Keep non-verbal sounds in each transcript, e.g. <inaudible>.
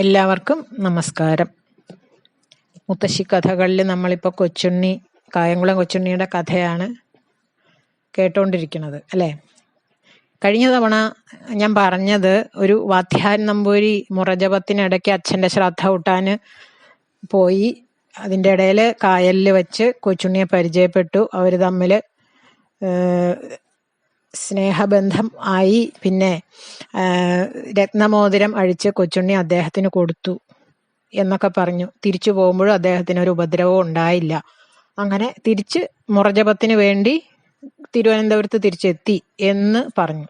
എല്ലാവർക്കും നമസ്കാരം. മുത്തശ്ശി കഥകളിൽ നമ്മളിപ്പോൾ കൊച്ചുണ്ണി കായംകുളം കൊച്ചുണ്ണിയുടെ കഥയാണ് കേട്ടുകൊണ്ടിരിക്കുന്നത് അല്ലേ? കഴിഞ്ഞ തവണ ഞാൻ പറഞ്ഞത് ഒരു വാധ്യാൻ നമ്പൂരി മുറജപത്തിനിടയ്ക്ക് അച്ഛന്റെ ശ്രദ്ധ കൂട്ടാൻ പോയി. അതിന്റെ ഇടയിൽ കായലിൽ വെച്ച് കൊച്ചുണ്ണിയെ പരിചയപ്പെട്ടു. അവർ തമ്മിൽ സ്നേഹബന്ധം ആയി പിന്നെ രത്നമോതിരം അഴിച്ച് കൊച്ചുണ്ണി അദ്ദേഹത്തിന് കൊടുത്തു എന്നൊക്കെ പറഞ്ഞു. തിരിച്ചു പോകുമ്പോഴും അദ്ദേഹത്തിന് ഒരു ഉപദ്രവവും ഉണ്ടായില്ല. അങ്ങനെ തിരിച്ച് മുറജപത്തിന് വേണ്ടി തിരുവനന്തപുരത്ത് തിരിച്ചെത്തി എന്ന് പറഞ്ഞു.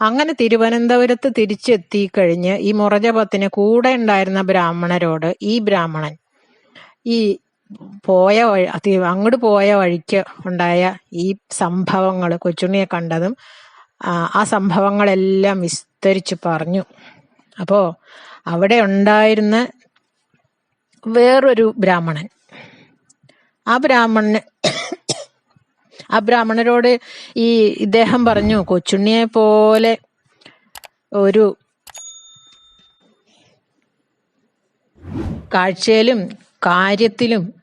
അങ്ങനെ തിരുവനന്തപുരത്ത് തിരിച്ചെത്തി കഴിഞ്ഞ് ഈ മുറജപത്തിന് കൂടെ ഉണ്ടായിരുന്ന ബ്രാഹ്മണരോട് ഈ ബ്രാഹ്മണൻ ഈ പോയ വഴി അതി- അങ്ങോട്ട് പോയ വഴിക്ക് ഉണ്ടായ ഈ സംഭവങ്ങൾ കൊച്ചുണ്ണിയെ കണ്ടതും ആ സംഭവങ്ങളെല്ലാം വിസ്തരിച്ച് പറഞ്ഞു. അപ്പോ അവിടെ ഉണ്ടായിരുന്ന വേറൊരു ബ്രാഹ്മണൻ. ആ ബ്രാഹ്മണന് ആ ബ്രാഹ്മണരോട് ഈ ഇദ്ദേഹം പറഞ്ഞു കൊച്ചുണ്ണിയെ പോലെ ഒരു കാഴ്ചയിലും കാര്യത്തിലും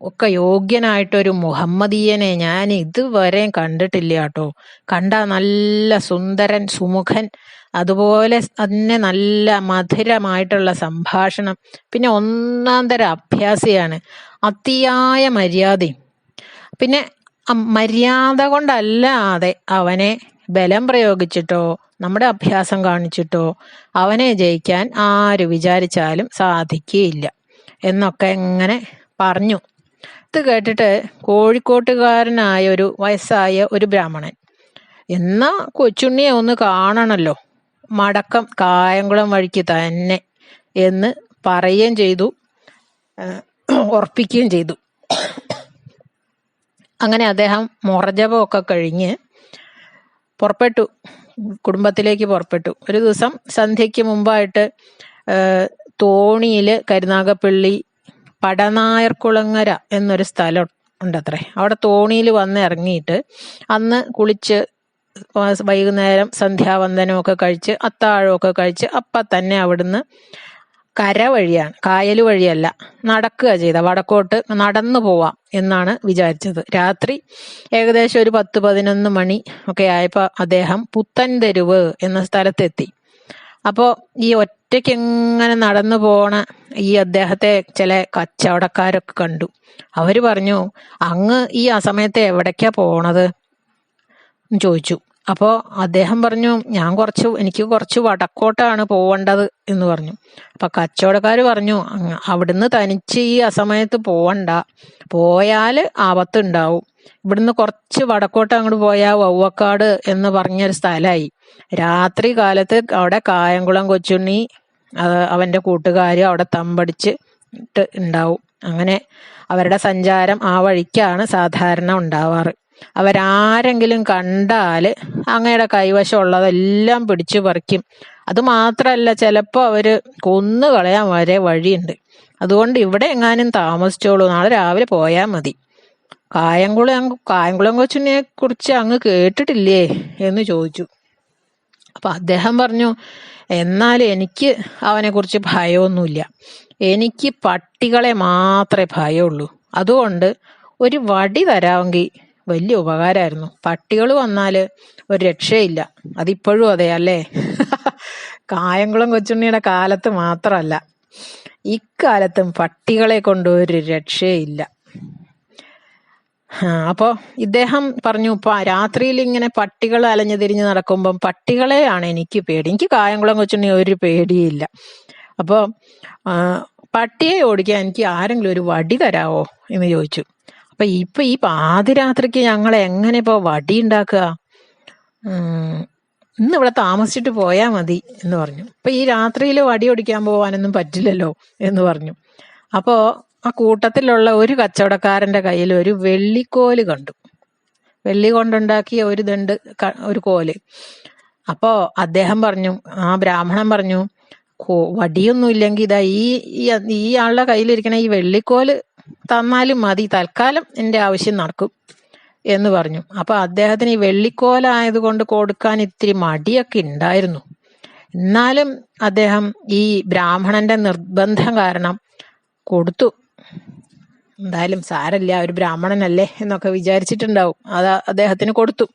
ഒക്കെ യോഗ്യനായിട്ടൊരു മുഹമ്മദീയനെ ഞാൻ ഇതുവരെ കണ്ടിട്ടില്ല കേട്ടോ. കണ്ട നല്ല സുന്ദരൻ സുമുഖൻ അതുപോലെ തന്നെ നല്ല മധുരമായിട്ടുള്ള സംഭാഷണം. പിന്നെ ഒന്നാം തരം അഭ്യാസിയാണ്. അതിയായ മര്യാദയും. പിന്നെ മര്യാദ കൊണ്ടല്ലാതെ അവനെ ബലം പ്രയോഗിച്ചിട്ടോ നമ്മുടെ അഭ്യാസം കാണിച്ചിട്ടോ അവനെ ജയിക്കാൻ ആര് വിചാരിച്ചാലും സാധിക്കുകയില്ല. എന്നൊക്കെ ഇങ്ങനെ പറഞ്ഞു. ഇത് കേട്ടിട്ട് കോഴിക്കോട്ടുകാരനായ ഒരു വയസ്സായ ഒരു ബ്രാഹ്മണൻ. എന്നാ കൊച്ചുണ്ണിയെ ഒന്ന് കാണണല്ലോ. മടക്കം കായംകുളം വഴിക്ക് തന്നെ എന്ന് പറയുകയും ചെയ്തു. ഉറപ്പിക്കുകയും ചെയ്തു. അങ്ങനെ അദ്ദേഹം മുറജപമൊക്കെ കഴിഞ്ഞ് പുറപ്പെട്ടു. കുടുംബത്തിലേക്ക് പുറപ്പെട്ടു. ഒരു ദിവസം സന്ധ്യയ്ക്ക് മുമ്പായിട്ട് തോണിയിൽ കരുനാഗപ്പള്ളി പടനായർകുളങ്ങര എന്നൊരു സ്ഥലം ഉണ്ടത്രേ. അവിടെ തോണിയിൽ വന്ന് ഇറങ്ങിയിട്ട് അന്ന് കുളിച്ച് വൈകുന്നേരം സന്ധ്യാവന്ദനമൊക്കെ കഴിച്ച് അത്താഴമൊക്കെ കഴിച്ച് അപ്പം തന്നെ അവിടുന്ന് കര വഴിയാണ് കായൽ വഴിയല്ല നടക്കുക ചെയ്ത വടക്കോട്ട് നടന്നു പോവാം എന്നാണ് വിചാരിച്ചത്. രാത്രി ഏകദേശം ഒരു പത്ത് പതിനൊന്ന് മണി ഒക്കെ ആയപ്പോൾ അദ്ദേഹം പുത്തൻ തെരുവ് എന്ന സ്ഥലത്തെത്തി. അപ്പോൾ ഈ ഒറ്റയ്ക്ക് ഇങ്ങനെ നടന്നു പോണ ഈ അദ്ദേഹത്തെ ചില കച്ചവടക്കാരൊക്കെ കണ്ടു. അവർ പറഞ്ഞു അങ്ങ് ഈ ആ സമയത്ത് എവിടേക്കാ പോണത്? ചോദിച്ചു. അപ്പോൾ അദ്ദേഹം പറഞ്ഞു ഞാൻ കുറച്ച് എനിക്ക് കുറച്ച് വടക്കോട്ടാണ് പോവേണ്ടത് എന്ന് പറഞ്ഞു. അപ്പൊ കച്ചവടക്കാർ പറഞ്ഞു "അങ്ങ് അവിടുന്ന് തനിച്ച് ഈ അസമയത്ത് പോവണ്ട. പോയാൽ ആപത്തുണ്ടാവും. ഇവിടുന്ന് കുറച്ച് വടക്കോട്ട് അങ്ങോട്ട് പോയാൽ വവ്വക്കാട് എന്ന് പറഞ്ഞൊരു സ്ഥലമായി രാത്രി കാലത്ത് അവിടെ കായംകുളം കൊച്ചുണ്ണി അവന്റെ കൂട്ടുകാർ അവിടെ തമ്പടിച്ച് ഉണ്ടാവും അങ്ങനെ അവരുടെ സഞ്ചാരം ആ വഴിക്കാണ് സാധാരണ ഉണ്ടാവാറ്. അവരാരെങ്കിലും കണ്ടാൽ അങ്ങയുടെ കൈവശം ഉള്ളതെല്ലാം പിടിച്ചു പറിക്കും. അത് മാത്രല്ല ചിലപ്പോൾ അവർ കൊന്നു കളയാൻ വരെ വഴിയുണ്ട്. അതുകൊണ്ട് ഇവിടെ എങ്ങാനും താമസിച്ചോളൂ. നാളെ രാവിലെ പോയാൽ മതി. കായംകുളം കായംകുളം കൊച്ചിനെ കുറിച്ച് അങ്ങ് കേട്ടിട്ടില്ലേ എന്ന് ചോദിച്ചു. അപ്പൊ അദ്ദേഹം പറഞ്ഞു എന്നാൽ എനിക്ക് അവനെ കുറിച്ച് ഭയമൊന്നുമില്ല. എനിക്ക് പട്ടികളെ മാത്രമേ ഭയമുള്ളൂ. അതുകൊണ്ട് ഒരു വടി തരാമെങ്കിൽ വലിയ ഉപകാരമായിരുന്നു. പട്ടികൾ വന്നാൽ ഒരു രക്ഷയില്ല. അതിപ്പോഴും അതെ അല്ലേ? <laughs> കായംകുളം കൊച്ചുണ്ണിയുടെ കാലത്ത് മാത്രമല്ല ഇക്കാലത്തും പട്ടികളെ കൊണ്ട് ഒരു രക്ഷയില്ല. അപ്പോ ഇദ്ദേഹം പറഞ്ഞു "പ- രാത്രിയിൽ ഇങ്ങനെ പട്ടികൾ അലഞ്ഞു തിരിഞ്ഞ് നടക്കുമ്പം പട്ടികളെയാണ് എനിക്ക് പേടി. എനിക്ക് കായംകുളം കൊച്ചുണ്ണി ഒരു പേടിയില്ല. അപ്പോ ആ, പട്ടിയെ ഓടിക്കാൻ എനിക്ക് ആരെങ്കിലും ഒരു വടി തരാവോ? എന്ന് ചോദിച്ചു. അപ്പൊ ഇപ്പൊ ഈ പാതിരാത്രിക്ക് ഞങ്ങൾ എങ്ങനെ ഇപ്പൊ വടി ഉണ്ടാക്കുക ഇന്ന് ഇവിടെ താമസിച്ചിട്ട് പോയാ മതി എന്ന് പറഞ്ഞു. അപ്പൊ ഈ രാത്രിയിൽ വടി ഓടിക്കാൻ പോവാനൊന്നും പറ്റില്ലല്ലോ എന്ന് പറഞ്ഞു. അപ്പോ ആ കൂട്ടത്തിലുള്ള ഒരു കച്ചവടക്കാരന്റെ കയ്യിൽ ഒരു വെള്ളിക്കോൽ കണ്ടു. വെള്ളി കൊണ്ടുണ്ടാക്കിയ ഒരു ദണ്ട് ഒരു കോൽ. അപ്പോ അദ്ദേഹം പറഞ്ഞു ആ ബ്രാഹ്മണൻ പറഞ്ഞു "കോ- വടിയൊന്നും ഇല്ലെങ്കിൽ ഇതാ ഈ ഈ- ആളുടെ കയ്യിലിരിക്കണ ഈ വെള്ളിക്കോൽ തന്നാലും മതി തൽക്കാലം എന്റെ ആവശ്യം നടക്കും എന്ന് പറഞ്ഞു. അപ്പൊ അദ്ദേഹത്തിന് ഈ വെള്ളിക്കോലായത് കൊണ്ട് കൊടുക്കാൻ ഇത്തിരി മടിയൊക്കെ ഉണ്ടായിരുന്നു എന്നാലും അദ്ദേഹം ഈ ബ്രാഹ്മണന്റെ നിർബന്ധം കാരണം കൊടുത്തു. എന്തായാലും സാരല്ല ഒരു ബ്രാഹ്മണനല്ലേ എന്നൊക്കെ വിചാരിച്ചിട്ടുണ്ടാവും. അത് അദ്ദേഹത്തിന് കൊടുത്തു.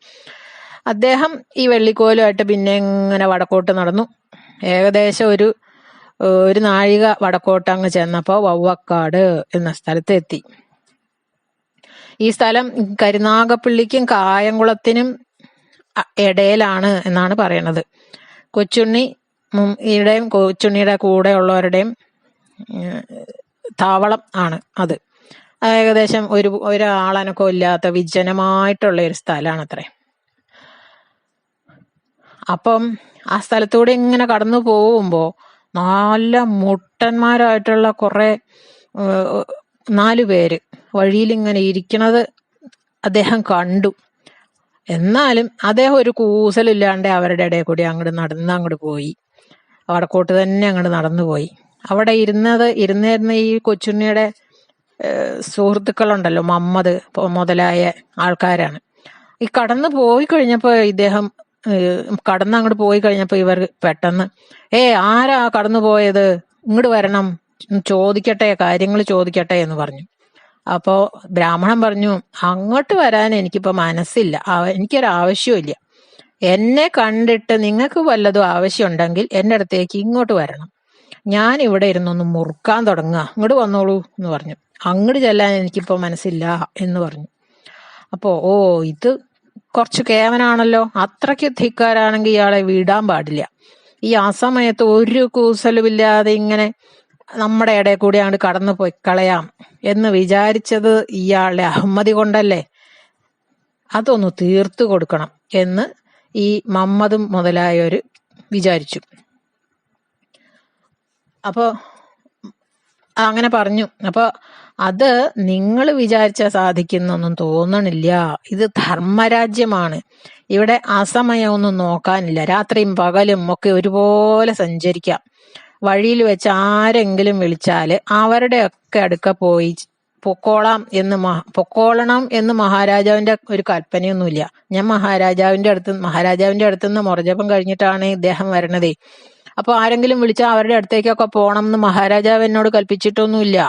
അദ്ദേഹം ഈ വെള്ളിക്കോലുമായിട്ട് പിന്നെ ഇങ്ങനെ വടക്കോട്ട് നടന്നു. ഏകദേശം ഒരു ഒരു നാഴിക വടക്കോട്ട് അങ്ങ് ചെന്നപ്പോൾ വവ്വക്കാട് എന്ന സ്ഥലത്ത് എത്തി. ഈ സ്ഥലം കരുനാഗപ്പള്ളിക്കും കായംകുളത്തിനും ഇടയിലാണ് എന്നാണ് പറയണത്. കൊച്ചുണ്ണി ഈയുടെയും കൊച്ചുണ്ണിയുടെ കൂടെ ഉള്ളവരുടെയും താവളം ആണ് അത്. ഏകദേശം ഒരു ഒരാളനക്കോ ഇല്ലാത്ത വിജനമായിട്ടുള്ള ഒരു സ്ഥലമാണ് അത്രേ അപ്പം ആ സ്ഥലത്തൂടെ ഇങ്ങനെ കടന്നു പോകുമ്പോ നല്ല മുട്ടന്മാരായിട്ടുള്ള കുറെ നാലു പേര് വഴിയിൽ ഇങ്ങനെ ഇരിക്കണത് അദ്ദേഹം കണ്ടു. എന്നാലും അദ്ദേഹം ഒരു കൂസലില്ലാണ്ട് അവരുടെ ഇടയിൽ കൂടി അങ്ങോട്ട് നടന്ന് അങ്ങോട്ട് പോയി. വടക്കോട്ട് തന്നെ അങ്ങോട്ട് നടന്നു പോയി അവിടെ ഇരുന്നത് ഇരുന്നിരുന്ന ഈ കൊച്ചുണ്ണിയുടെ സുഹൃത്തുക്കളുണ്ടല്ലോ മമ്മദ് മുതലായ ആൾക്കാരാണ്. ഈ കടന്നു പോയി കഴിഞ്ഞപ്പോ ഇദ്ദേഹം കടന്ന് അങ്ങോട്ട് പോയി കഴിഞ്ഞപ്പോ ഇവർ പെട്ടെന്ന് ഏ ആരാ കടന്നു പോയത്? ഇങ്ങോട്ട് വരണം ചോദിക്കട്ടെ കാര്യങ്ങൾ ചോദിക്കട്ടെ എന്ന് പറഞ്ഞു. അപ്പോ ബ്രാഹ്മണൻ പറഞ്ഞു അങ്ങോട്ട് വരാൻ എനിക്കിപ്പോ മനസ്സില്ല ആ- എനിക്കൊരു ആവശ്യമില്ല എന്നെ കണ്ടിട്ട് നിങ്ങൾക്ക് വല്ലതും ആവശ്യമുണ്ടെങ്കിൽ എന്റെ അടുത്തേക്ക് ഇങ്ങോട്ട് വരണം. ഞാൻ ഇവിടെ ഇരുന്നൊന്ന് മുറുക്കാൻ തുടങ്ങുക. ഇങ്ങോട്ട് വന്നോളൂ എന്ന് പറഞ്ഞു. അങ്ങോട്ട് ചെല്ലാൻ എനിക്കിപ്പോ മനസ്സില്ല എന്ന് പറഞ്ഞു. അപ്പോ ഓ ഇത് കുറച്ച് കേവനാണല്ലോ. അത്രയ്ക്ക് ധിക്കാരാണെങ്കിൽ ഇയാളെ വിടാൻ പാടില്ല. ഈ ആ സമയത്ത് ഒരു കൂസലുമില്ലാതെ ഇങ്ങനെ നമ്മുടെ ഇടയിൽ കൂടി അങ്ങോട്ട് കടന്നു പോയി കളയാം എന്ന് വിചാരിച്ചത് ഇയാളുടെ അഹമ്മതി കൊണ്ടല്ലേ? അതൊന്ന് തീർത്തു കൊടുക്കണം എന്ന് ഈ മമ്മദും മുതലായവര് വിചാരിച്ചു. അപ്പോ അങ്ങനെ പറഞ്ഞു. അപ്പൊ അത് നിങ്ങൾ വിചാരിച്ചാൽ സാധിക്കുന്നൊന്നും തോന്നണില്ല. ഇത് ധർമ്മരാജ്യമാണ്. ഇവിടെ അസമയമൊന്നും നോക്കാനില്ല. രാത്രിയും പകലും ഒക്കെ ഒരുപോലെ സഞ്ചരിക്കാം. വഴിയിൽ വെച്ച് ആരെങ്കിലും വിളിച്ചാൽ അവരുടെ ഒക്കെ അടുക്ക പോയി പൊക്കോളാം എന്ന് മഹ പൊക്കോളണം എന്ന് മഹാരാജാവിന്റെ ഒരു കൽപ്പനയൊന്നുമില്ല. ഞാൻ മഹാരാജാവിന്റെ അടുത്ത് മഹാരാജാവിന്റെ അടുത്ത് നിന്ന് മുറജപം കഴിഞ്ഞിട്ടാണ് ഇദ്ദേഹം വരണതേ. അപ്പൊ ആരെങ്കിലും വിളിച്ചാൽ അവരുടെ അടുത്തേക്കൊക്കെ പോകണം എന്ന് മഹാരാജാവ് എന്നോട് കൽപ്പിച്ചിട്ടൊന്നുമില്ല.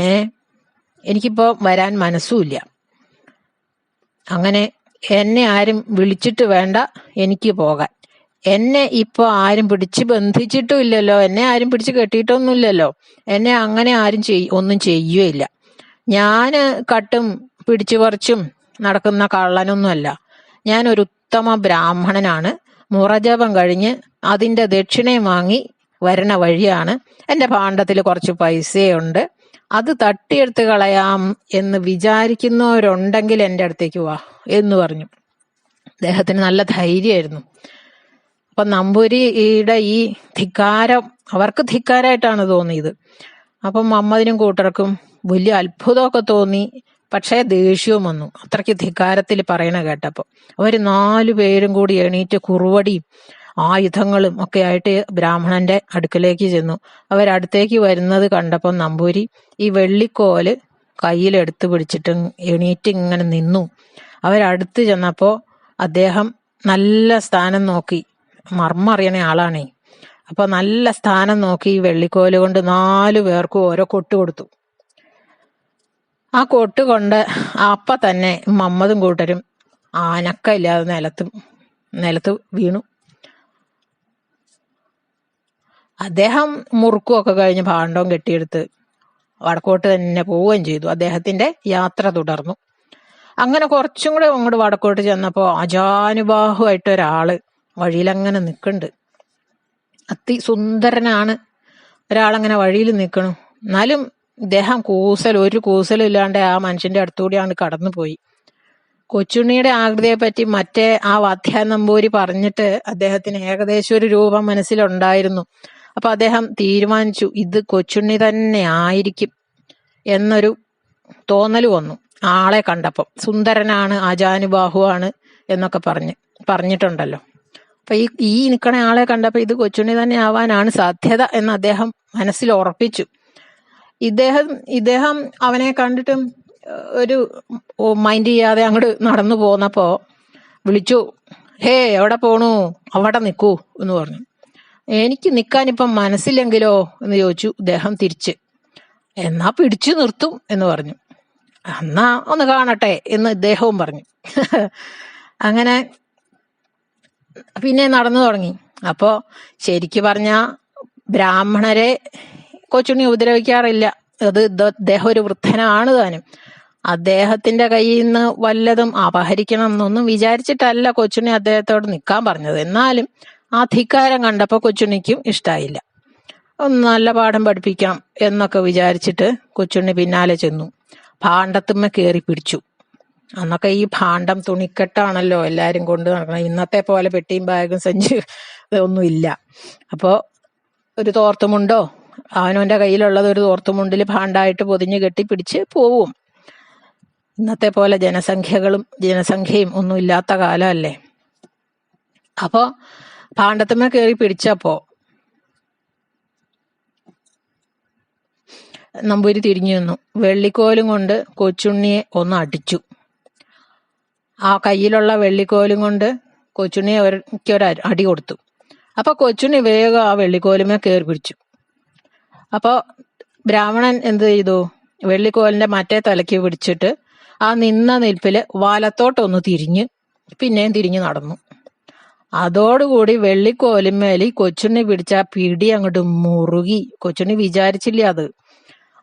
ഏ എനിക്കിപ്പോ വരാൻ മനസ്സുമില്ല. അങ്ങനെ എന്നെ ആരും വിളിച്ചിട്ട് വേണ്ട എനിക്ക് പോകാൻ. എന്നെ ഇപ്പൊ ആരും പിടിച്ച് ബന്ധിച്ചിട്ടും ഇല്ലല്ലോ എന്നെ ആരും പിടിച്ച് കെട്ടിയിട്ടൊന്നുമില്ലല്ലോ. എന്നെ അങ്ങനെ ആരും ചെയ് ഒന്നും ചെയ്യുകയില്ല. ഞാൻ കട്ടും പിടിച്ചു പറിച്ചും നടക്കുന്ന കള്ളനൊന്നുമല്ല. ഞാൻ ഒരു ഉത്തമ ബ്രാഹ്മണനാണ്. മുറജപം കഴിഞ്ഞ് അതിന്റെ ദക്ഷിണയും വാങ്ങി വരണ വഴിയാണ്. എന്റെ ഭാണ്ഡത്തിൽ കുറച്ച് പൈസയുണ്ട്. അത് തട്ടിയെടുത്ത് കളയാം എന്ന് വിചാരിക്കുന്നവരുണ്ടെങ്കിൽ എന്റെ അടുത്തേക്ക് വാ എന്ന് പറഞ്ഞു. അദ്ദേഹത്തിന് നല്ല ധൈര്യമായിരുന്നു. അപ്പൊ നമ്പൂരിയുടെ ഈ ധിക്കാരം അവർക്ക് ധിക്കാരായിട്ടാണ് തോന്നിയത്. അപ്പം മമ്മദിനും കൂട്ടർക്കും വലിയ അത്ഭുതമൊക്കെ തോന്നി. പക്ഷേ ദേഷ്യവും വന്നു. അത്രയ്ക്ക് ധിക്കാരത്തിൽ പറയണ കേട്ടപ്പോ അവർ നാലു പേരും കൂടി എണീറ്റ് കുറുവടിയും ആയുധങ്ങളും ഒക്കെ ആയിട്ട് ബ്രാഹ്മണന്റെ അടുക്കലേക്ക് ചെന്നു. അവരടുത്തേക്ക് വരുന്നത് കണ്ടപ്പോൾ നമ്പൂരി ഈ വെള്ളിക്കോൽ കയ്യിലെടുത്ത് പിടിച്ചിട്ട് എണീറ്റ് ഇങ്ങനെ നിന്നു. അവരടുത്ത് ചെന്നപ്പോ അദ്ദേഹം നല്ല സ്ഥാനം നോക്കി. മർമ്മറിയണ ആളാണേ. അപ്പൊ നല്ല സ്ഥാനം നോക്കി ഈ വെള്ളിക്കോൽ കൊണ്ട് നാലു പേർക്കും ഓരോ കൊട്ട് കൊടുത്തു. ആ കൊട്ട് കൊണ്ട് അപ്പ തന്നെ മമ്മതും കൂട്ടരും ആനക്ക ഇല്ലാതെ നിലത്ത് നിലത്ത് വീണു. അദ്ദേഹം മുറുക്കുമൊക്കെ കഴിഞ്ഞ് ഭാണ്ഡവും കെട്ടിയെടുത്ത് വടക്കോട്ട് തന്നെ പോവുകയും ചെയ്തു. അദ്ദേഹത്തിന്റെ യാത്ര തുടർന്നു. അങ്ങനെ കുറച്ചും കൂടെ അങ്ങോട്ട് വടക്കോട്ട് ചെന്നപ്പോ അജാനുബാഹുവായിട്ട് ഒരാൾ വഴിയിലങ്ങനെ നിൽക്കുന്നുണ്ട് അതി സുന്ദരനാണ് ഒരാളങ്ങനെ വഴിയിൽ നിൽക്കണു എന്നാലും ഇദ്ദേഹം കൂസൽ ഒരു കൂസലും ഇല്ലാണ്ട് ആ മനുഷ്യന്റെ അടുത്തുകൂടിയാണ് കടന്നുപോയി. കൊച്ചുണ്ണിയുടെ ആകൃതിയെ പറ്റി മറ്റേ ആ വാധ്യാനമ്പൂരി പറഞ്ഞിട്ട് അദ്ദേഹത്തിന് ഏകദേശം ഒരു രൂപം മനസ്സിലുണ്ടായിരുന്നു. അപ്പൊ അദ്ദേഹം തീരുമാനിച്ചു ഇത് കൊച്ചുണ്ണി തന്നെ ആയിരിക്കും എന്നൊരു തോന്നൽ വന്നു ആളെ കണ്ടപ്പം. സുന്ദരനാണ് ആജാനുബാഹുവാണ് എന്നൊക്കെ പറഞ്ഞ് പറഞ്ഞിട്ടുണ്ടല്ലോ. അപ്പൊ ഈ ഈ നിൽക്കണ ആളെ കണ്ടപ്പോ ഇത് കൊച്ചുണ്ണി തന്നെ ആവാനാണ് സാധ്യത എന്ന് അദ്ദേഹം മനസ്സിൽ ഉറപ്പിച്ചു. ഇദ്ദേഹം ഇദ്ദേഹം അവനെ കണ്ടിട്ടും ഒരു മൈൻഡ് ചെയ്യാതെ അങ്ങോട്ട് നടന്നു പോന്നപ്പോ വിളിച്ചു ഹേ എവിടെ പോണു? അവിടെ നിൽക്കൂ എന്ന് പറഞ്ഞു. എനിക്ക് നിൽക്കാൻ നിൽക്കാനിപ്പം മനസ്സില്ലെങ്കിലോ എന്ന് ചോദിച്ചു ഇദ്ദേഹം തിരിച്ച്. എന്നാ പിടിച്ചു നിർത്തും എന്ന് പറഞ്ഞു. എന്നാ ഒന്ന് കാണട്ടെ എന്ന് ഇദ്ദേഹവും പറഞ്ഞു. അങ്ങനെ പിന്നെ നടന്നു തുടങ്ങി. അപ്പോ ശരിക്ക് പറഞ്ഞ ബ്രാഹ്മണരെ കൊച്ചുണ്ണി ഉപദ്രവിക്കാറില്ല. അത് അദ്ദേഹം ഒരു വൃദ്ധനാണ് താനും. അദ്ദേഹത്തിന്റെ കയ്യിൽ നിന്ന് വല്ലതും അപഹരിക്കണം എന്നൊന്നും വിചാരിച്ചിട്ടല്ല കൊച്ചുണ്ണി അദ്ദേഹത്തോട് നിൽക്കാൻ പറഞ്ഞത്. എന്നാലും ആ ധിക്കാരം കണ്ടപ്പോൾ കൊച്ചുണ്ണിക്കും ഇഷ്ടായില്ല. ഒന്ന് നല്ല പാഠം പഠിപ്പിക്കാം എന്നൊക്കെ വിചാരിച്ചിട്ട് കൊച്ചുണ്ണി പിന്നാലെ ചെന്നു. ഭാണ്ഡത്തുമ്മ കയറി പിടിച്ചു. അന്നൊക്കെ ഈ ഭാണ്ഡം തുണിക്കെട്ടാണല്ലോ എല്ലാരും കൊണ്ട് നടക്കണം ഇന്നത്തെ പോലെ പെട്ടിയും ബാഗും സഞ്ചി ഇതൊന്നും ഇല്ല. അപ്പോ ഒരു തോർത്തുമുണ്ടോ? അവനവന്റെ കയ്യിലുള്ളത് ഒരു തോർത്തുമുണ്ടിൽ ഭാണ്ഡായിട്ട് പൊതിഞ്ഞ് കെട്ടി പിടിച്ച് പോവും. ഇന്നത്തെ പോലെ ജനസംഖ്യകളും ജനസംഖ്യയും ഒന്നും ഇല്ലാത്ത കാലമല്ലേ? അപ്പോ ഭാണ്ഡത്തുമ്മ കയറി പിടിച്ചപ്പോ നമ്പൂരി തിരിഞ്ഞു നിന്നു. വെള്ളിക്കോലും കൊണ്ട് കൊച്ചുണ്ണിയെ ഒന്ന് അടിച്ചു. ആ കയ്യിലുള്ള വെള്ളിക്കോലും കൊണ്ട് കൊച്ചുണ്ണിയെ ഒരു അടി കൊടുത്തു. അപ്പൊ കൊച്ചുണ്ണി വേഗം ആ വെള്ളിക്കോലുമേ കയറി പിടിച്ചു. അപ്പോൾ ബ്രാഹ്മണൻ എന്ത് ചെയ്തു? വെള്ളിക്കോലിന്റെ മറ്റേ തലയ്ക്ക് പിടിച്ചിട്ട് ആ നിന്ന നിൽപ്പിൽ വാലത്തോട്ടൊന്ന് തിരിഞ്ഞ് പിന്നെയും തിരിഞ്ഞു നടന്നു. അതോടുകൂടി വെള്ളിക്കോലിന്മേലി കൊച്ചുണ്ണി പിടിച്ച ആ പിടി അങ്ങോട്ട് മുറുകി. കൊച്ചുണ്ണി വിചാരിച്ചില്ല അത്?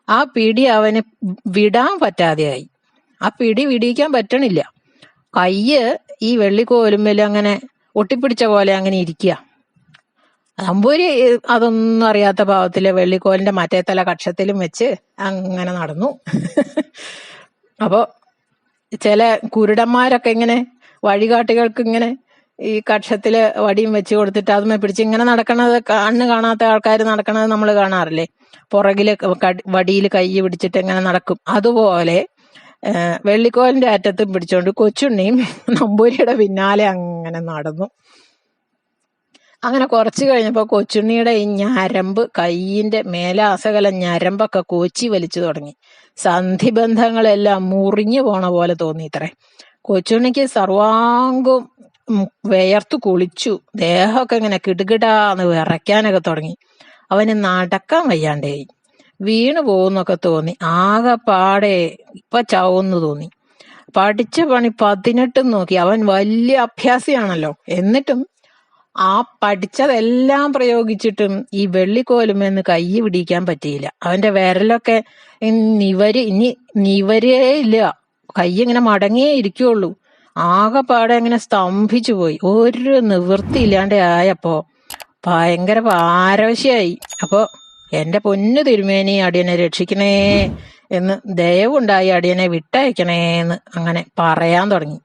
ആ പിടി അവന് വിടാൻ പറ്റാതെയായി. ആ പിടി വിടിയിക്കാൻ പറ്റണില്ല. കയ്യ് ഈ വെള്ളിക്കോലുമേൽ അങ്ങനെ ഒട്ടിപ്പിടിച്ച പോലെ അങ്ങനെ ഇരിക്കുക അമ്പൂരി അതൊന്നും അറിയാത്ത ഭാവത്തിൽ വെള്ളിക്കോലിന്റെ മറ്റേ തല കക്ഷത്തിലും വെച്ച് അങ്ങനെ നടന്നു. അപ്പോ ചില കുരുടന്മാരൊക്കെ ഇങ്ങനെ വഴികാട്ടികൾക്ക് ഇങ്ങനെ ഈ കക്ഷത്തിൽ വടിയും വെച്ച് കൊടുത്തിട്ട് അതുമേ പിടിച്ച് ഇങ്ങനെ നടക്കണത് കണ്ണ് കാണാത്ത ആൾക്കാർ നടക്കണത് നമ്മൾ കാണാറില്ലേ? പുറകിൽ വടിയിൽ കൈ പിടിച്ചിട്ട് ഇങ്ങനെ നടക്കും. അതുപോലെ വെള്ളിക്കോലിന്റെ അറ്റത്തും പിടിച്ചോണ്ട് കൊച്ചുണ്ണിയും <laughs> നമ്പൂരിയുടെ പിന്നാലെ അങ്ങനെ നടന്നു. അങ്ങനെ കുറച്ച് കഴിഞ്ഞപ്പോ കൊച്ചുണ്ണിയുടെ ഈ ഞരമ്പ് കൈയിന്റെ മേലാസകല ഞരമ്പൊക്കെ കോച്ചി വലിച്ചു തുടങ്ങി. സന്ധിബന്ധങ്ങളെല്ലാം മുറിഞ്ഞു പോണ പോലെ തോന്നി ഇത്രേ. കൊച്ചുണ്ണിക്ക് സർവാംഗം ഉം വിയർത്തു കുളിച്ചു. ദേഹമൊക്കെ ഇങ്ങനെ കിടുകിടാന്ന് വിറയ്ക്കാനൊക്കെ തുടങ്ങി. അവന് നടക്കാൻ വയ്യാണ്ടായി. വീണു പോകുന്നൊക്കെ തോന്നി. ആകെ പാടെ ഇപ്പൊ ചാവുന്ന് തോന്നി. പഠിച്ച പണി പതിനെട്ടും നോക്കി. അവൻ വലിയ അഭ്യാസിയാണല്ലോ. എന്നിട്ടും ആ പഠിച്ചതെല്ലാം പ്രയോഗിച്ചിട്ടും ഈ വെള്ളിക്കോലുമെന്ന് കൈ പിടിക്കാൻ പറ്റിയില്ല. അവന്റെ വിരലൊക്കെ നിവര് ഇനി നിവരേ ഇല്ല. കൈ ഇങ്ങനെ മടങ്ങിയേ ഇരിക്കുള്ളൂ. ആകെപ്പാടെ അങ്ങനെ സ്തംഭിച്ചു പോയി. ഒരു നിവൃത്തി ഇല്ലാണ്ട് ആയപ്പോ ഭയങ്കര പാരവശ്യായി അപ്പോ എന്റെ പൊന്നു തിരുമേനി അടിയനെ രക്ഷിക്കണേ എന്ന് ദയവുണ്ടായി അടിയനെ വിട്ടയക്കണേ എന്ന് അങ്ങനെ പറയാൻ തുടങ്ങി.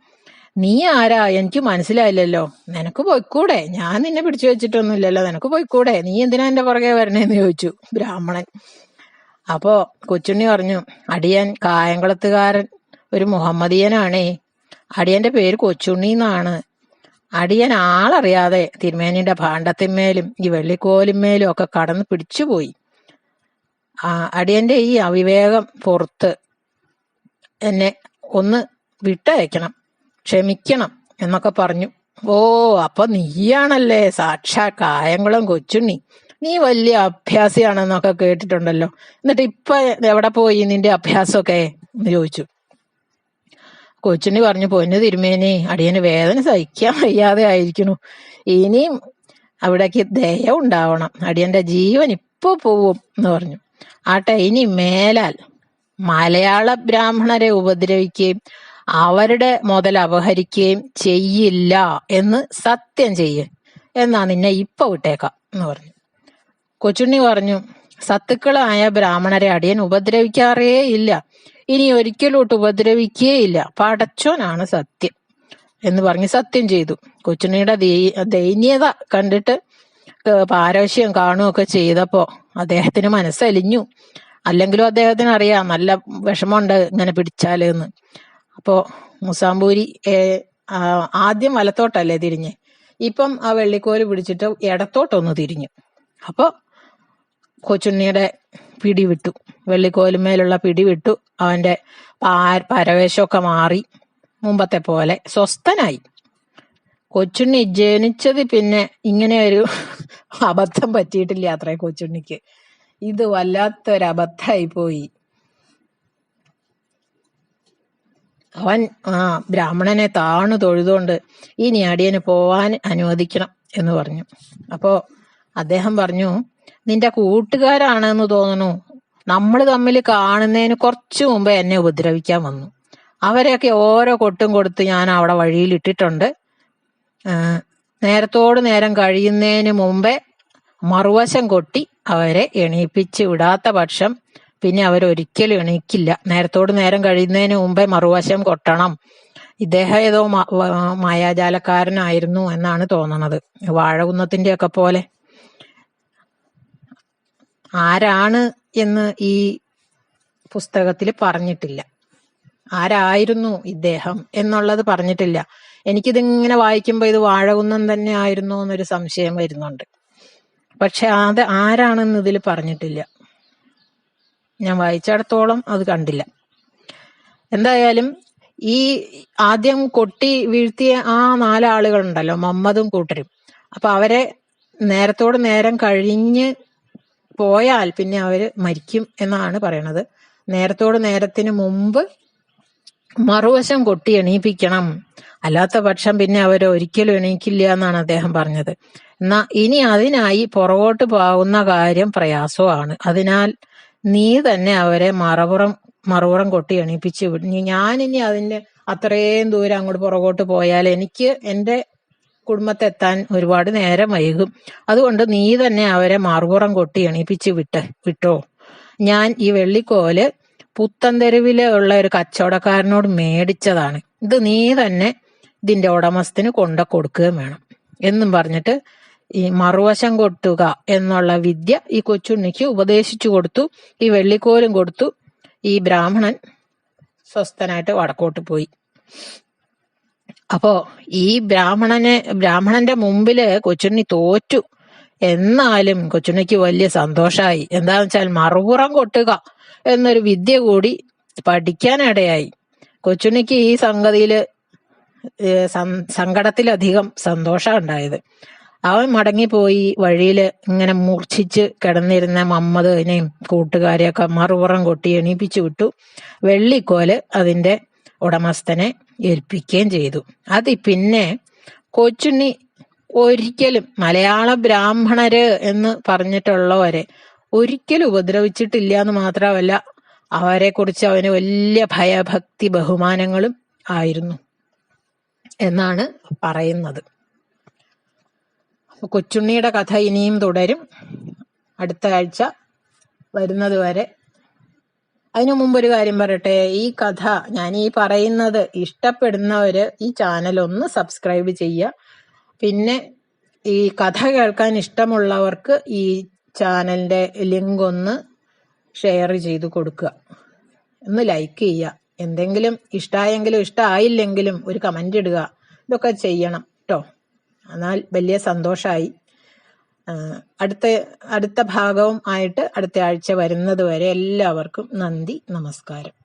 നീ ആരാ? എനിക്ക് മനസ്സിലായില്ലല്ലോ. നിനക്ക് പോയിക്കൂടെ? ഞാൻ നിന്നെ പിടിച്ചു വെച്ചിട്ടൊന്നുമില്ലല്ലോ. നിനക്ക് പോയിക്കൂടെ? നീ എന്തിനാ എന്റെ പുറകെ വരണേന്ന് ചോദിച്ചു ബ്രാഹ്മണൻ. അപ്പോ കൊച്ചുണ്ണി പറഞ്ഞു അടിയൻ കായംകുളത്തുകാരൻ ഒരു മുഹമ്മദീയനാണേ. അടിയന്റെ പേര് കൊച്ചുണ്ണി എന്നാണ്. അടിയൻ ആളറിയാതെ തിരുമേനിയുടെ ഭാണ്ഡത്തിന്മേലും ഈ വെള്ളിക്കോലിന്മേലും ഒക്കെ കടന്ന് പിടിച്ചുപോയി. ആ അടിയന്റെ ഈ അവിവേകം പുറത്ത് എന്നെ ഒന്ന് വിട്ടയക്കണം ക്ഷമിക്കണം എന്നൊക്കെ പറഞ്ഞു. ഓ അപ്പൊ നീയാണല്ലേ സാക്ഷാ കായംകുളം കൊച്ചുണ്ണി? നീ വലിയ അഭ്യാസിയാണെന്നൊക്കെ കേട്ടിട്ടുണ്ടല്ലോ. എന്നിട്ട് ഇപ്പൊ എവിടെ പോയി നിന്റെ അഭ്യാസമൊക്കെ? എന്ന് ചോദിച്ചു. കൊച്ചുണ്ണി പറഞ്ഞു പൊന്നു തിരുമേനി അടിയന് വേദന സഹിക്കാൻ വയ്യാതെ ആയിരിക്കുന്നു. ഇനിയും അവിടേക്ക് ദയ ഉണ്ടാവണം. അടിയന്റെ ജീവൻ ഇപ്പൊ പോവും എന്ന് പറഞ്ഞു. ആട്ടെ ഇനി മേലാൽ മലയാള ബ്രാഹ്മണരെ ഉപദ്രവിക്കുകയും അവരുടെ മുതൽ അപഹരിക്കുകയും ചെയ്യില്ല എന്ന് സത്യം ചെയ്യ എന്നാ നിന്നെ ഇപ്പൊ വിട്ടേക്കാം എന്ന് പറഞ്ഞു. കൊച്ചുണ്ണി പറഞ്ഞു സത്തുക്കളായ ബ്രാഹ്മണരെ അടിയൻ ഉപദ്രവിക്കാറേ ഇല്ല. ഇനി ഒരിക്കലോട്ട് ഉപദ്രവിക്കുകയില്ല പടച്ചോനാണ് സത്യം എന്ന് പറഞ്ഞ് സത്യം ചെയ്തു. കൊച്ചുണ്ണിയുടെ ദൈന്യത കണ്ടിട്ട് പാരവശ്യം കാണുകയൊക്കെ ചെയ്തപ്പോ അദ്ദേഹത്തിന് മനസ്സലിഞ്ഞു. അല്ലെങ്കിലും അദ്ദേഹത്തിന് അറിയാം നല്ല വിഷമമുണ്ട് ഇങ്ങനെ പിടിച്ചാൽ എന്ന്. അപ്പോ മുസാമ്പൂരി ആദ്യം വലത്തോട്ടല്ലേ തിരിഞ്ഞ്? ഇപ്പം ആ വെള്ളിക്കോൽ പിടിച്ചിട്ട് ഇടത്തോട്ടൊന്ന് തിരിഞ്ഞു. അപ്പൊ കൊച്ചുണ്ണിയുടെ പിടി വിട്ടു. വെള്ളിക്കോലുമേലുള്ള പിടി വിട്ടു. അവന്റെ പരവേശമൊക്കെ മാറി. മുമ്പത്തെ പോലെ സ്വസ്ഥനായി. കൊച്ചുണ്ണി ജനിച്ചത് പിന്നെ ഇങ്ങനെ ഒരു <laughs> അബദ്ധം പറ്റിയിട്ടില്ല അത്രേ കൊച്ചുണ്ണിക്ക്. ഇത് വല്ലാത്തൊരു അബദ്ധമായി പോയി. അവൻ ആ ബ്രാഹ്മണനെ താണു തൊഴുതുകൊണ്ട് ഇനി അടിയന് പോവാൻ അനുവദിക്കണം എന്ന് പറഞ്ഞു. അപ്പോ അദ്ദേഹം പറഞ്ഞു നിന്റെ കൂട്ടുകാരാണെന്ന് തോന്നുന്നു. നമ്മൾ തമ്മിൽ കാണുന്നതിന് കുറച്ചു മുമ്പ് എന്നെ ഉപദ്രവിക്കാൻ വന്നു. അവരെയൊക്കെ ഓരോ കൊട്ടും കൊടുത്ത് ഞാൻ അവിടെ വഴിയിൽ ഇട്ടിട്ടുണ്ട് നേരത്തോട് നേരം കഴിയുന്നതിന് മുമ്പേ മറുവശം കൊട്ടി അവരെ എണീപ്പിച്ച് വിടാത്ത പക്ഷം പിന്നെ അവരൊരിക്കലും എണീക്കില്ല. നേരത്തോട് നേരം കഴിയുന്നതിന് മുമ്പേ മറുവശം കൊട്ടണം. ഇദ്ദേഹം ഏതോ മായാജാലക്കാരനായിരുന്നു എന്നാണ് തോന്നണത്. വാഴകുന്നത്തിന്റെ ഒക്കെ പോലെ. ആരാണ് എന്ന് ഈ പുസ്തകത്തിൽ പറഞ്ഞിട്ടില്ല. ആരായിരുന്നു ഇദ്ദേഹം എന്നുള്ളത് പറഞ്ഞിട്ടില്ല. എനിക്കിതിങ്ങനെ വായിക്കുമ്പോൾ ഇത് വാഴകുന്നം തന്നെ ആയിരുന്നു എന്നൊരു സംശയം വരുന്നുണ്ട്. പക്ഷെ അത് ആരാണെന്ന് ഇതിൽ പറഞ്ഞിട്ടില്ല. ഞാൻ വായിച്ചിടത്തോളം അത് കണ്ടില്ല. എന്തായാലും ഈ ആദ്യം കൊട്ടി വീഴ്ത്തിയ ആ നാലാളുകളുണ്ടല്ലോ മമ്മദും കൂട്ടരും. അപ്പൊ അവരെ നേരത്തോട് നേരം കഴിഞ്ഞ് പോയാൽ പിന്നെ അവർ മരിക്കും എന്നാണ് പറയണത്. നേരത്തോട് നേരത്തിന് മുമ്പ് മറുവശം കൊട്ടി എണീപ്പിക്കണം. അല്ലാത്ത പക്ഷം പിന്നെ അവർ ഒരിക്കലും എണീക്കില്ല എന്നാണ് അദ്ദേഹം പറഞ്ഞത്. എന്നാ ഇനി അതിനായി പുറകോട്ട് പോകുന്ന കാര്യം പ്രയാസമാണ്. അതിനാൽ നീ തന്നെ അവരെ മറപുറം മറുപുറം കൊട്ടി എണീപ്പിച്ച് വിടും. ഞാനിനി അതിന്റെ അത്രയും ദൂരം അങ്ങോട്ട് പുറകോട്ട് പോയാൽ എനിക്ക് എന്റെ കുടുംബത്തെത്താൻ ഒരുപാട് നേരം വൈകും. അതുകൊണ്ട് നീ തന്നെ അവരെ മാർപുറം കൊട്ടി എണീപ്പിച്ച് വിട്ട് വിട്ടോ. ഞാൻ ഈ വെള്ളിക്കോൽ പുത്തൻതെരുവിലെ ഉള്ള ഒരു കച്ചവടക്കാരനോട് മേടിച്ചതാണ്. ഇത് നീ തന്നെ ഇതിന്റെ ഉടമസ്ഥന് കൊണ്ട കൊടുക്കുകയും വേണം. എന്നും പറഞ്ഞിട്ട് ഈ മറുവശം കൊട്ടുക എന്നുള്ള വിദ്യ ഈ കൊച്ചുണ്ണിക്ക് ഉപദേശിച്ചു കൊടുത്തു. ഈ വെള്ളിക്കോലും കൊടുത്തു. ഈ ബ്രാഹ്മണൻ സ്വസ്ഥനായിട്ട് വടക്കോട്ട് പോയി. അപ്പോ ഈ ബ്രാഹ്മണന് ബ്രാഹ്മണന്റെ മുമ്പിൽ കൊച്ചുണ്ണി തോറ്റു. എന്നാലും കൊച്ചുണ്ണിക്ക് വലിയ സന്തോഷമായി എന്താന്ന് വെച്ചാൽ മറുപുറം കൊട്ടുക എന്നൊരു വിദ്യ കൂടി പഠിക്കാനിടയായി. കൊച്ചുണ്ണിക്ക് ഈ സംഗതിയിൽ സങ്കടത്തിലധികം സന്തോഷം ഉണ്ടായത്. അവൻ മടങ്ങിപ്പോയി വഴിയിൽ ഇങ്ങനെ മൂർച്ഛിച്ച് കിടന്നിരുന്ന മമ്മദിനെയും കൂട്ടുകാരെയൊക്കെ മറുപുറം കൊട്ടി എണീപ്പിച്ചു വിട്ടു. വെള്ളിക്കോൽ അതിന്റെ ഉടമസ്ഥനെ ഏൽപ്പിക്കുകയും ചെയ്തു. അത് പിന്നെ കൊച്ചുണ്ണി ഒരിക്കലും മലയാള ബ്രാഹ്മണര് എന്ന് പറഞ്ഞിട്ടുള്ളവരെ ഒരിക്കലും ഉപദ്രവിച്ചിട്ടില്ല എന്ന് മാത്രമല്ല അവരെ കുറിച്ച് അവന് വലിയ ഭയഭക്തി ബഹുമാനങ്ങളും ആയിരുന്നു എന്നാണ് പറയുന്നത്. കൊച്ചുണ്ണിയുടെ കഥ ഇനിയും തുടരും. അടുത്ത ആഴ്ച വരുന്നത് വരെ അതിനു മുമ്പ് ഒരു കാര്യം പറയട്ടെ. ഈ കഥ ഞാൻ ഈ പറയുന്നത് ഇഷ്ടപ്പെടുന്നവര് ഈ ചാനൽ ഒന്ന് സബ്സ്ക്രൈബ് ചെയ്യുക. പിന്നെ ഈ കഥ കേൾക്കാൻ ഇഷ്ടമുള്ളവർക്ക് ഈ ചാനലിന്റെ ലിങ്ക് ഒന്ന് ഷെയർ ചെയ്ത് കൊടുക്കുക. ഒന്ന് ലൈക്ക് ചെയ്യുക. എന്തെങ്കിലും ഇഷ്ടമായെങ്കിലും ഇഷ്ടമായില്ലെങ്കിലും ഒരു കമന്റ് ഇടുക. ഇതൊക്കെ ചെയ്യണം കേട്ടോ എന്നാൽ വലിയ സന്തോഷമായി അടുത്ത അടുത്ത ഭാഗവും ആയിട്ട് അടുത്ത ആഴ്ച വരുന്നത് വരെ എല്ലാവർക്കും നന്ദി നമസ്കാരം.